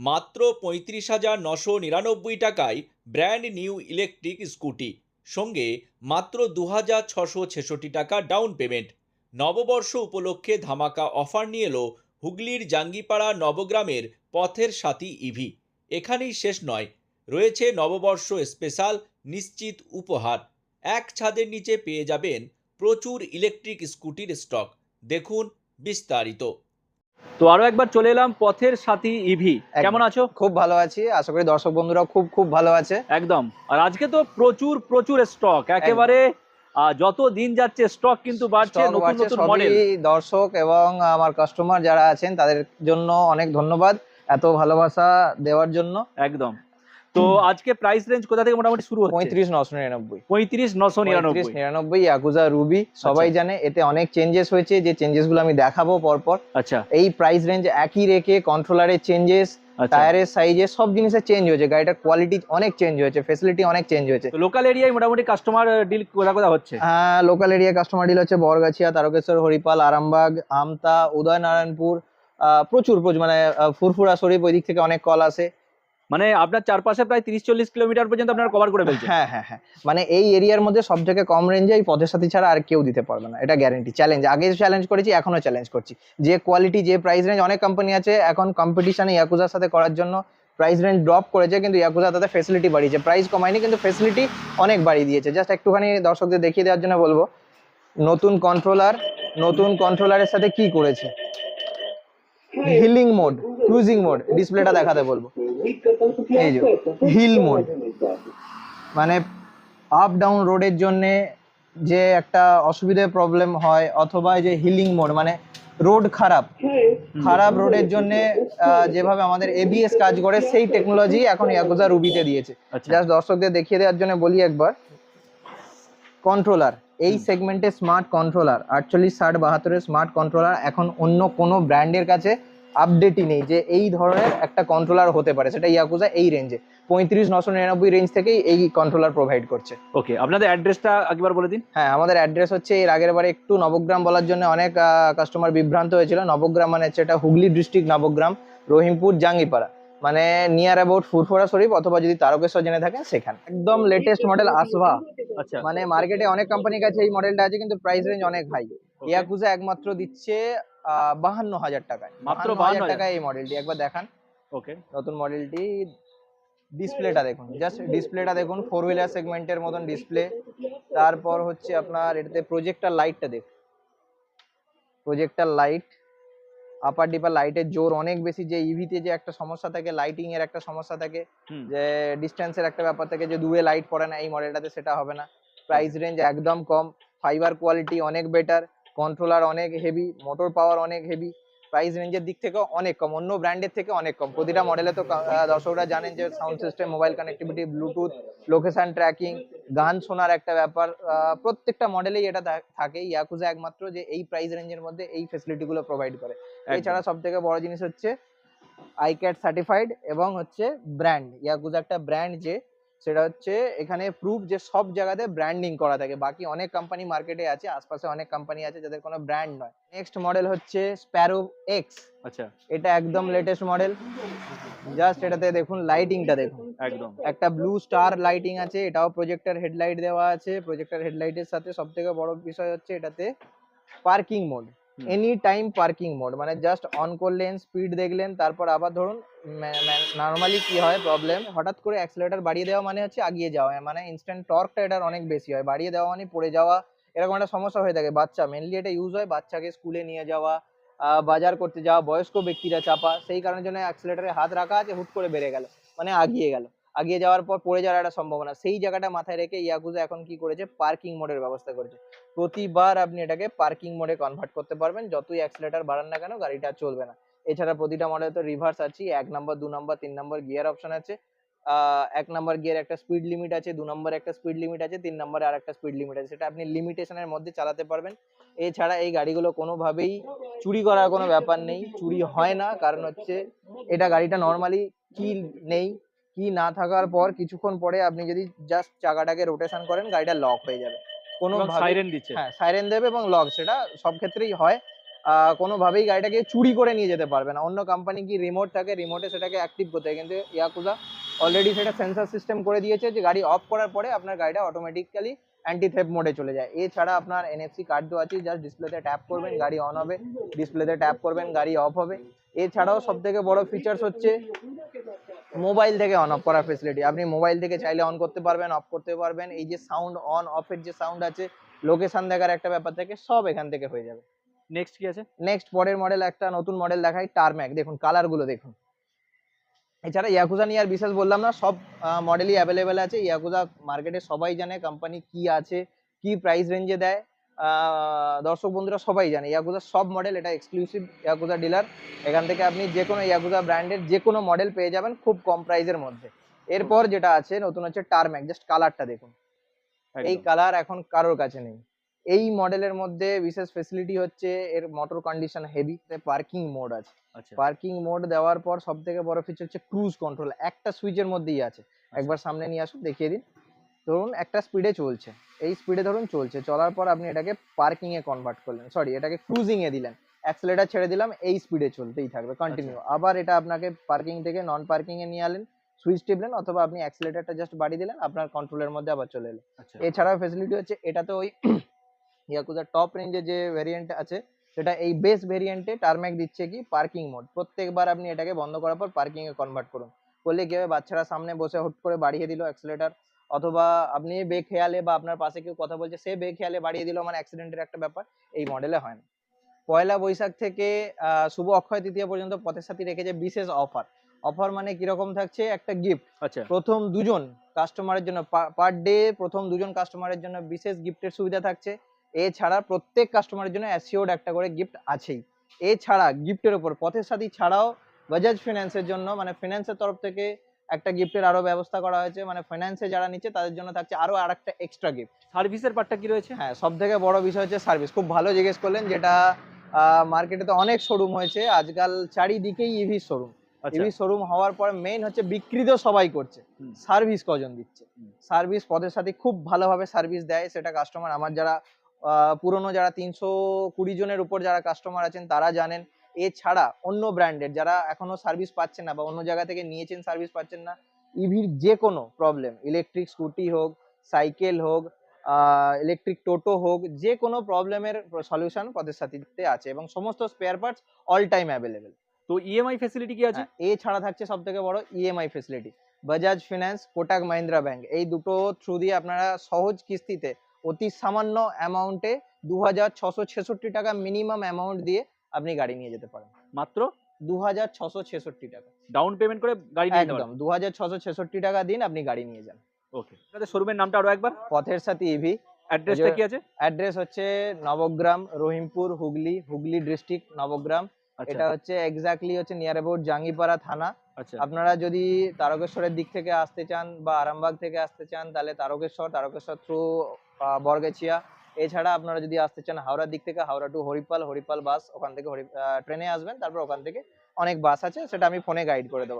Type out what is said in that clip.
মাত্র পঁয়ত্রিশ হাজার নশো নিরানব্বই টাকায় ব্র্যান্ড নিউ ইলেকট্রিক স্কুটি, সঙ্গে মাত্র দু হাজার ছশো ছেষট্টি টাকা ডাউন পেমেন্ট। নববর্ষ উপলক্ষে ধামাকা অফার নিয়ে এলো হুগলির জাঙ্গিপাড়া নবগ্রামের পথের সাথী ইভি এখানেই শেষ নয়, রয়েছে নববর্ষ স্পেশাল নিশ্চিত উপহার। এক ছাদের নিচে পেয়ে যাবেন প্রচুর ইলেকট্রিক স্কুটির স্টক। দেখুন বিস্তারিত। তো আরও একবার চলে এলাম পথের সাথী ইভি কেমন আছো? খুব ভালো আছি। আশা করি দর্শক বন্ধুরা খুব খুব ভালো আছে। একদম। আর আজকে তো প্রচুর প্রচুর স্টক একেবারে যত দিন যাচ্ছে স্টক কিন্তু বাড়ছে নতুন নতুন মডেল দর্শক এবং আমার কাস্টমার যারা আছেন তাদের জন্য অনেক ধন্যবাদ এত ভালোবাসা দেওয়ার জন্য। একদম। তো আজকে প্রাইস রেঞ্জ কোথা থেকে মোটামুটি শুরু হচ্ছে? পঁয়ত্রিশ নশো নিরানব্বই। পঁয়ত্রিশ নশো পঁয়ত্রিশ নিরানব্বই নিরানব্বই ইয়াকুজা রুবি সবাই আচ্ছা। জানে এতে অনেক চেঞ্জেস হয়েছে যে চেঞ্জেসগুলো আমি দেখাবো পরপর। আচ্ছা। এই প্রাইস রেঞ্জ একই রেখে কন্ট্রোলারের চেঞ্জেস টায়ারের সাইজে সব জিনিসের চেঞ্জ হয়েছে। গাড়িটার কোয়ালিটি অনেক চেঞ্জ হয়েছে ফেসিলিটি অনেক চেঞ্জ হয়েছে। লোকাল এরিয়ায় মোটামুটি কাস্টমার ডিল কোথা কোথা হচ্ছে? হ্যাঁ লোকাল এরিয়া কাস্টমার ডিল হচ্ছে বরগাছিয়া তারকেশ্বর হরিপাল আরামবাগ আমতা উদয়নারায়ণপুর আহ, প্রচুর প্রচুর মানে ফুরফুরা শরীফ ওই দিক থেকে অনেক কল আসে। মানে আপনার চারপাশে প্রায় তিরিশ চল্লিশ কিলোমিটার পর্যন্ত আপনারা কভার করে ফেলছেন। হ্যাঁ হ্যাঁ হ্যাঁ। মানে এই এরিয়ার মধ্যে সব থেকে কম রেঞ্জে এই পথের সাথে ছাড়া আর কেউ দিতে পারবে না। এটা গ্যারেন্টি চ্যালেঞ্জ আগে চ্যালেঞ্জ করেছি এখনও চ্যালেঞ্জ করছি। যে কোয়ালিটি যে প্রাইস রেঞ্জ অনেক কোম্পানি আছে, এখন কম্পিটিশনে ইয়াকুজার সাথে করার জন্য প্রাইস রেঞ্জ ড্রপ করেছে, কিন্তু ইয়াকুজা তাতে ফেসিলিটি বাড়িয়েছে। প্রাইস কমায়নি, কিন্তু ফেসিলিটি অনেক বাড়িয়ে দিয়েছে। জাস্ট একটুখানি দর্শকদের দেখিয়ে দেওয়ার জন্য বলব, নতুন কন্ট্রোলার নতুন কন্ট্রোলারের সাথে কি করেছে? হিলিং মোড ক্রুজিং মোড ডিসপ্লেটা দেখাতে বলব। এই যে হিল মোড মানে আপ ডাউন রোডের জন্য যে একটা অসুবিধে প্রবলেম হয় অথবা যে হিলিং মোড মানে রোড খারাপ। খারাপ রোডের জন্য যেভাবে আমাদের এবিএস কাজ করে সেই টেকনোলজি এখন ইয়াকুজা রুবিতে দিয়েছে। আচ্ছা। জাস্ট দর্শকদের দেখিয়ে দেওয়ার জন্য বলি একবার। কন্ট্রোলার এই সেগমেন্টে স্মার্ট কন্ট্রোলার আটচল্লিশ ষাট বাহাত্তরের স্মার্ট কন্ট্রোলার এখন অন্য কোনো ব্র্যান্ডের কাছে আপডেটই নেই যে এই ধরনের একটা কন্ট্রোলার হতে পারে সেটা ইয়াকুজা এই রেঞ্জে পঁয়ত্রিশ নশো নিরানব্বই রেঞ্জ থেকেই এই কন্ট্রোলার প্রোভাইড করছে। ওকে আপনাদের অ্যাড্রেসটা একবার বলে দিন। হ্যাঁ আমাদের অ্যাড্রেস হচ্ছে এর আগের বারে একটু নবগ্রাম বলার জন্য অনেক কাস্টমার বিভ্রান্ত হয়েছিল। নবগ্রাম মানে হচ্ছে এটা হুগলি ডিস্ট্রিক্ট নবগ্রাম রহিমপুর জাঙ্গিপাড়া। মানে নিয়ার অ্যাবাউট ফুরফুরা শরীফ অথবা যদি তারকেশ্বর জেনে থাকেন সেখানে। একদম লেটেস্ট মডেল আসবা আচ্ছা। মানে মার্কেটে অনেক কোম্পানির কাছে এই মডেলটা আছে কিন্তু প্রাইস রেঞ্জ অনেক হাই ইয়াকুজা একমাত্র দিচ্ছে বাহান্ন হাজার টাকায়। মাত্র বাহান্ন 52,000 টাকায় এই মডেলটি একবার দেখান। ওকে নতুন মডেলটি ডিসপ্লেটা দেখুন। জাস্ট ডিসপ্লেটা দেখুন ফোর হুইলার সেগমেন্টের মতন ডিসপ্লে তারপর হচ্ছে আপনার এটাতে প্রজেক্টার লাইটটা দেখুন। প্রজেক্টার লাইট আপার ডিপার লাইটের জোর অনেক বেশি যে ইভিতে যে একটা সমস্যা থাকে লাইটিং এর একটা সমস্যা থাকে। যে ডিস্টেন্সের একটা ব্যাপার থাকে যে দূরে লাইট পড়ে না এই মডেলটাতে সেটা হবে না। প্রাইস রেঞ্জ একদম কম ফাইবার কোয়ালিটি অনেক বেটার কন্ট্রোলার অনেক হেভি মোটর পাওয়ার অনেক হেভি প্রাইস রেঞ্জের দিক থেকেও অনেক কম অন্য ব্র্যান্ডের থেকে অনেক কম। প্রতিটা মডেলে তো দর্শকরা জানেন যে sound system mobile connectivity bluetooth location tracking গান শোনার একটা ব্যাপার প্রত্যেকটা মডেলেই এটা থাকে ইয়াকুজা একমাত্র যে এই প্রাইস রেঞ্জের মধ্যে এই ফেসিলিটিগুলো প্রোভাইড করে। এছাড়া সব থেকে বড় জিনিস হচ্ছে আইক্যাট সার্টিফাইড এবং হচ্ছে ব্র্যান্ড ইয়াকুজা একটা ব্র্যান্ড যে সেটা হচ্ছে এখানে প্রুফ যে সব জায়গাতে ব্র্যান্ডিং করা থাকে। বাকি অনেক কোম্পানি মার্কেটে আছে আশপাশে অনেক কোম্পানি আছে যাদের কোনো ব্র্যান্ড নয়। নেক্সট মডেল হচ্ছে স্প্যারো এক্স আচ্ছা। এটা একদম লেটেস্ট মডেল জাস্ট এটাতে দেখুন লাইটিংটা দেখুন। একদম। একটা ব্লু স্টার লাইটিং আছে এটাও প্রজেক্টর হেডলাইট দেওয়া আছে। প্রজেক্টর হেডলাইটের সাথে সব থেকে বড় বিষয় হচ্ছে এটাতে parking mode. Any time parking mode মানে জাস্ট অন করলেন স্পিড দেখলেন, তারপর আবার ধরুন নর্মালি কি হয় প্রবলেম হঠাৎ করে অ্যাক্সিলারেটর বাড়িয়ে দেওয়া মানে হচ্ছে আগিয়ে যাওয়া মানে ইনস্ট্যান্ট টর্কটা এটার অনেক বেশি হয়। বাড়িয়ে দেওয়া মানে পড়ে যাওয়া, এরকম একটা সমস্যা হয়ে থাকে বাচ্চা। মেনলি এটা ইউজ হয় বাচ্চাকে স্কুলে নিয়ে যাওয়া বাজার করতে যাওয়া, বয়স্ক ব্যক্তিরা চাপা, সেই কারণের জন্য অ্যাক্সিলেটারে হাত রাখা আছে, হুট করে বেড়ে গেল মানে আগিয়ে গেল। আগিয়ে যাওয়ার পর পড়ে যাওয়ার একটা সম্ভাবনা। সেই জায়গাটা মাথায় রেখে ইয়াকুজা এখন কি করেছে? পার্কিং মোডের ব্যবস্থা করেছে। প্রতিবার আপনি এটাকে পার্কিং মোডে কনভার্ট করতে পারবেন। যতই অ্যাক্সিলেটার বাড়ান না কেন, গাড়িটা চলবে না। এছাড়া প্রতিটা মডেলে তো রিভার্স আছে এক নম্বর দু নম্বর তিন নম্বর গিয়ার অপশন আছে। এক নম্বর গিয়ার একটা স্পিড লিমিট আছে, দু নম্বর একটা স্পিড লিমিট আছে, তিন নম্বরে আর একটা স্পিড লিমিট আছে। সেটা আপনি লিমিটেশনের মধ্যে চালাতে পারবেন। এছাড়া এই গাড়িগুলো কোনোভাবেই চুরি করার কোনো ব্যাপার নেই। চুরি হয় না। কারণ হচ্ছে, এটা গাড়িটা নর্মালি কি নেই। কি না থাকার পর কিছুক্ষণ পরে আপনি যদি জাস্ট চাকাটাকে রোটেশন করেন গাড়িটা লক হয়ে যাবে। কোনো সাইরেন দিচ্ছে। হ্যাঁ সাইরেন দেবে এবং লক সেটা সব ক্ষেত্রেই হয়। কোনোভাবেই গাড়িটাকে চুরি করে নিয়ে যেতে পারবে না। অন্য কোম্পানি কি রিমোট থাকে রিমোটে সেটাকে অ্যাক্টিভ করতে হয়। কিন্তু ইয়াকুজা অলরেডি সেটা সেন্সার সিস্টেম করে দিয়েছে যে গাড়ি অফ করার পরে আপনার গাড়িটা অটোমেটিক্যালি অ্যান্টি থেপ মোডে চলে যায়। এছাড়া আপনার এনএফসি কার্ড দেওয়া আছে জাস্ট ডিসপ্লেতে ট্যাপ করবেন গাড়ি অন হবে। ডিসপ্লেতে ট্যাপ করবেন গাড়ি অফ হবে। এছাড়াও সব থেকে বড় ফিচার্স হচ্ছে মোবাইল থেকে অন অফ করার ফেসিলিটি আপনি মোবাইল থেকে চাইলে অন করতে পারবেন অফ করতে পারবেন। এই যে সাউন্ড অন অফের যে সাউন্ড আছে লোকেশন দেখার একটা ব্যাপার থেকে সব এখান থেকে হয়ে যাবে। নেক্সট কি আছে? নেক্সট পরের মডেল একটা নতুন মডেল দেখাই টারম্যাক দেখুন কালারগুলো দেখুন। এছাড়া ইয়াকুজা নিয়ে আর বিশেষ বললাম না সব মডেলই অ্যাভেলেবেল আছে। ইয়াকুজা মার্কেটে সবাই জানে কোম্পানি কি আছে কি প্রাইস রেঞ্জে দেয়। দর্শক বন্ধুরা সবাই জানে ইয়াকুজা সব মডেল এটা এক্সক্লুসিভ ইয়াকুজা ডিলার এখান থেকে আপনি যে কোনো ইয়াকুজা ব্র্যান্ডের যে কোনো মডেল পেয়ে যাবেন খুব কম প্রাইসের মধ্যে। এরপর যেটা আছে নতুন হচ্ছে টারম্যাক জাস্ট কালারটা দেখুন। এই কালার এখন কারোর কাছে নেই। এই মডেলের মধ্যে বিশেষ ফেসিলিটি হচ্ছে এর motor condition heavy parking mode আছে। আচ্ছা। পার্কিং মোড দেওয়ার পর সব থেকে বড় ফিচার হচ্ছে ক্রুজ কন্ট্রোল একটা সুইচের মধ্যেই আছে। আচ্ছা। একবার সামনে নিয়ে আসুন দেখিয়ে দিন। ধরুন একটা স্পিডে চলছে। এই স্পিডে ধরুন চলছে চলার পর আপনি এটাকে পার্কিং এ কনভার্ট করলেন সরি এটাকে ক্রুজিং এ দিলেন অ্যাক্সেলেটার ছেড়ে দিলাম এই স্পিডে চলতেই থাকবে কন্টিনিউ আচ্ছা। আবার এটা আপনাকে পার্কিং থেকে নন পার্কিং এ নিয়ে আলেন সুইচ টিপলেন অথবা আপনি অ্যাক্সেলেটারটা জাস্ট বাড়িয়ে দিলেন আপনার কন্ট্রোলের মধ্যে আবার চলে এলো আচ্ছা। এছাড়াও ফেসিলিটি হচ্ছে এটাতে ওই ইয়াকুজার টপ রেঞ্জে যে ভেরিয়েন্ট আছে সেটা এই বেস ভেরিয়েন্টে টার্ম্যাক দিচ্ছে কি পার্কিং মোড প্রত্যেকবার আপনি এটাকে বন্ধ করার পর পার্কিং এ কনভার্ট করুন। করলে কি হবে বাচ্চারা সামনে বসে হুট করে বাড়িয়ে দিল অ্যাক্সিলেটার অথবা আপনি বেখেয়ালে বা আপনার পাশে কেউ কথা বলছে সে বেখেয়ালে বাড়িয়ে দিল মানে অ্যাক্সিডেন্টের একটা ব্যাপার এই মডেলে হয় না। পয়লা বৈশাখ থেকে শুভ অক্ষয় তৃতীয়া পর্যন্ত পথের সাথে রেখেছে বিশেষ অফার অফার মানে কীরকম থাকছে? একটা গিফট আচ্ছা। প্রথম দুজন কাস্টমারের জন্য পার ডে প্রথম দুজন কাস্টমারের জন্য বিশেষ গিফটের সুবিধা থাকছে। এছাড়া প্রত্যেক কাস্টমারের জন্য অ্যাসিওর্ড একটা করে গিফট আছেই। এছাড়া গিফটের উপর পথের সাথী ছাড়াও বাজাজ ফিনান্সের জন্য মানে ফিনান্সের তরফ থেকে একটা গিফটের আরও ব্যবস্থা করা হয়েছে মানে ফাইন্যান্সে যারা নিচ্ছে তাদের জন্য থাকছে আরও আর একটা এক্সট্রা গিফট সার্ভিসের পার্টটা কি রয়েছে? হ্যাঁ সব থেকে বড় বিষয় হচ্ছে সার্ভিস খুব ভালো জিজ্ঞেস করলেন যেটা মার্কেটে তো অনেক শোরুম হয়েছে আজকাল চারিদিকেই ইভি শোরুম ইভি শোরুম হওয়ার পর মেইন হচ্ছে বিক্রি তো সবাই করছে সার্ভিস কজন দিচ্ছে? সার্ভিস পদের সাথে খুব ভালোভাবে সার্ভিস দেয় সেটা কাস্টমার আমার যারা পুরনো যারা তিনশো কুড়ি জনের উপর যারা কাস্টমার আছেন তারা জানেন এছাড়া অন্য ব্র্যান্ডের যারা এখনও সার্ভিস পাচ্ছেন না বা অন্য জায়গা থেকে নিয়েছেন সার্ভিস পাচ্ছেন না ইভির যে কোনো প্রবলেম ইলেকট্রিক স্কুটি হোক সাইকেল হোক ইলেকট্রিক টোটো হোক যে কোনো প্রবলেমের সলিউশন পদের সাথীতে আছে এবং সমস্ত spare parts all time available তো ইএমআই ফ্যাসিলিটি কি আছে? হ্যাঁ, এছাড়া থাকছে সব থেকে বড় EMI facility Bajaj finance Kotak Mahindra bank এই দুটো থ্রু দিয়ে আপনারা সহজ কিস্তিতে অতি সামান্য অ্যামাউন্টে দু হাজার ছশো ছেষট্টি টাকা মিনিমাম অ্যামাউন্ট দিয়ে আপনি গাড়ি নিয়ে যেতে পারেন। মাত্র দু হাজার ছশো ছেষট্টি টাকা। ডাউন পেমেন্ট করে গাড়ি নিয়ে একদম দু হাজার ছশো ছেষট্টি টাকা দিন আপনি গাড়ি নিয়ে যান। ওকে শোরুমের নামটা আরও একবার। পথের সাথে ইভি অ্যাড্রেসটা কি আছে? অ্যাড্রেস হচ্ছে নবগ্রাম রহিমপুর হুগলি হুগলি ডিস্ট্রিক্ট নবগ্রাম। আচ্ছা। এটা হচ্ছে এক্স্যাক্টলি হচ্ছে নিয়ার অ্যাবাউট জাঙ্গিপাড়া থানা। আচ্ছা। আপনারা যদি তারকেশ্বরের দিক থেকে আসতে চান বা আরামবাগ থেকে আসতে চান তাহলে তারকেশ্বর তারকেশ্বর থ্রু বরগেছিয়া এছাড়া আপনারা যদি আসতে চান হাওড়ার দিক থেকে, হাওড়া টু হরিপাল হরিপাল বাস ওখান থেকে ট্রেনে আসবেন, তারপর ওখান থেকে অনেক বাস আছে, সেটা আমি ফোনে গাইড করে দেবো।